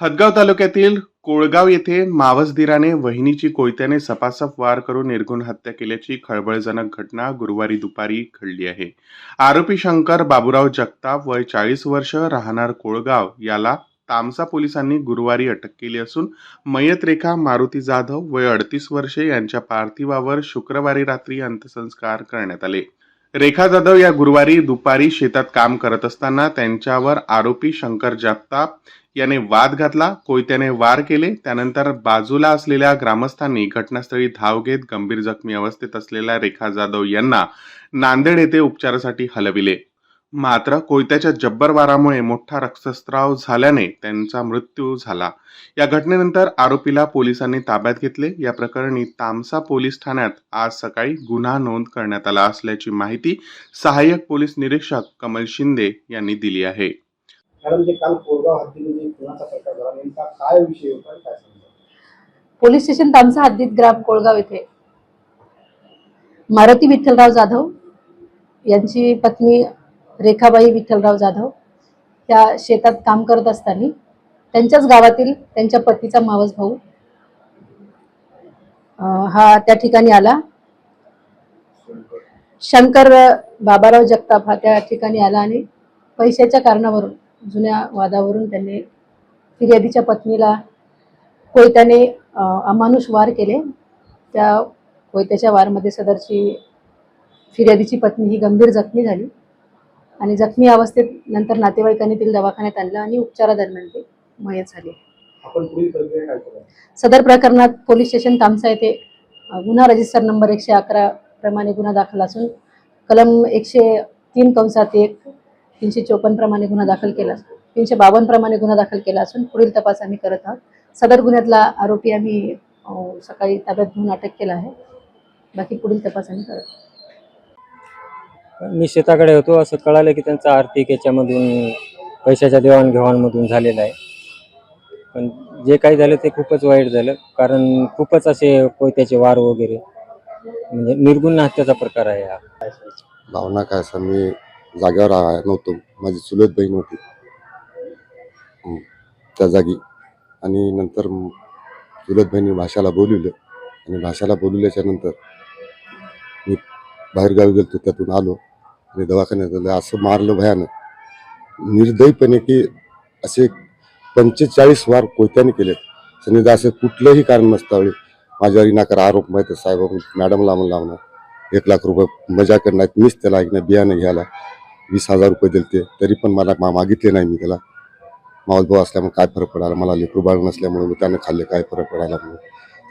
हदगाव तालुक्यातील कोळगाव येथे मावसदिराने वहिनीची कोयत्याने सपासप वार करून निर्घुण हत्या केल्याची खळबळजनक घटना गुरुवारी दुपारी घडली आहे. आरोपी शंकर बाबुराव जगताप वय चाळीस वर्ष राहणार कोळगाव याला तामसा पोलिसांनी गुरुवारी अटक केली असून मयत रेखा मारुती जाधव वय अडतीस वर्षे यांच्या पार्थिवावर शुक्रवारी रात्री अंत्यसंस्कार करण्यात आले. रेखा जाधव या गुरुवारी दुपारी शेतात काम करत असताना त्यांच्यावर आरोपी शंकर जगताप याने वाद घातला कोयत्याने वार केले त्यानंतर बाजूला असलेल्या ग्रामस्थांनी घटनास्थळी धाव घेत गंभीर जखमी अवस्थेत असलेल्या रेखा जाधव यांना नांदेड येथे उपचारासाठी हलविले. मात्र कोयत्याच्या जब्बर वारामुळे मोठा रक्तस्राव झाल्याने त्यांचा मृत्यू झाला. या घटनेनंतर आरोपीला पोलिसांनी ताब्यात घेतले. या प्रकरणी तामसा पोलीस ठाण्यात आज सकाळी गुन्हा नोंद करण्यात आला असल्याची माहिती सहाय्यक पोलीस निरीक्षक कमल शिंदे यांनी दिली आहे. मॅडम जे काल कोरगाव हद्दीमध्ये खुनाचा प्रकार झाला नेमका काय विषय होता आणि काय सांगता? पोलीस स्टेशन तामसा हद्दीत ग्राम कोळगाव येथे. मारुती विठ्ठलराव जाधव यांची पत्नी रेखाबाई विठ्ठलराव जाधव त्या शेतात काम करत असताना त्यांच्याच गावातील त्यांच्या पतीचा मावस भाऊ हा त्या ठिकाणी आला. शंकर बाबाराव जगताप हा त्या ठिकाणी आला आणि पैशाच्या कारणावरून जुन्या वादावरून त्यांनी फिर्यादीच्या पत्नीला कोयत्याने अमानुष वार केले. त्या कोयत्याच्या वारमध्ये सदरची फिर्यादीची पत्नी ही गंभीर जखमी झाली आणि जखमी अवस्थेत नंतर नातेवाईकांनी तिला दवाखान्यात आणलं आणि उपचारादरम्यान ते मयत झाले. सदर प्रकरणात पोलीस स्टेशन तामसा येथे गुन्हा रजिस्टर नंबर एकशे अकरा प्रमाणे गुन्हा दाखल असून कलम एकशे तीन कंसात एक तीनशे चोपन्न प्रमाणे गुन्हा दाखल केला तीनशे बावन्न प्रमाणे गुन्हा दाखल केला असून पुढील तपास आम्ही करत आहोत. सदर गुन्ह्यातला आरोपी आम्ही सकाळी ताब्यात घेऊन अटक केला आहे. बाकी पुढील तपास आम्ही करत आहोत. मी शेताकडे होतो. असं कळालं की त्यांचा आर्थिक याच्यामधून पैशाच्या देवाणघेवाणमधून झालेला आहे. पण जे काही झालं ते खूपच वाईट झालं. कारण खूपच असे कोयत्याचे वार वगैरे म्हणजे निर्गुण हत्याचा प्रकार आहे हा. भावना काय असं मी जागेवर आहे नव्हतो. माझी चुलत बहीण होती. त्या जागी. आणि नंतर चुलत बहिणी भाषाला बोलवलं. आणि भाषाला बोलवल्याच्या नंतर मी बाहेरगावी गेलो त्यातून आलो. आणि दवाखान्यात आलं. असं मारलं भयानं निर्दयीपणे की असे पंचेचाळीस वार कोयत्याने केलेत. समजा असं कुठलंही कारण नसतावळे माझ्यावर इनाकार आरोप माहिती साहेब मॅडमला म्हणून लावणार. एक लाख रुपये मजा करणार मीच त्याला ऐकणार. बियाणं घ्यायला. वीस हजार रुपये दिले त्यारी पण मला मा मागितले नाही मी त्याला. भाऊ असल्यामुळे काय फरक पडायला? मला लेकरू बाळ नसल्यामुळे मी त्यानं खाल्ले काय फरक पडायला म्हणून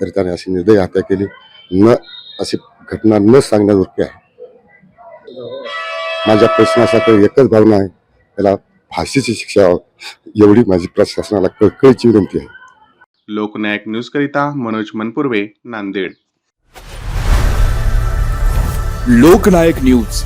तरी त्याने अशी निर्दय हत्या केली. न अशी घटना न सांगण्याजोगती आहे. माझ्या प्रश्नासाठी एकच भावना आहे. त्याला फाशीची शिक्षा एवढी माझी प्रशासनाला कळकळीची विनंती आहे. लोकनायक न्यूज करिता मनोज मनपुर्वे नांदेड. लोकनायक न्यूज.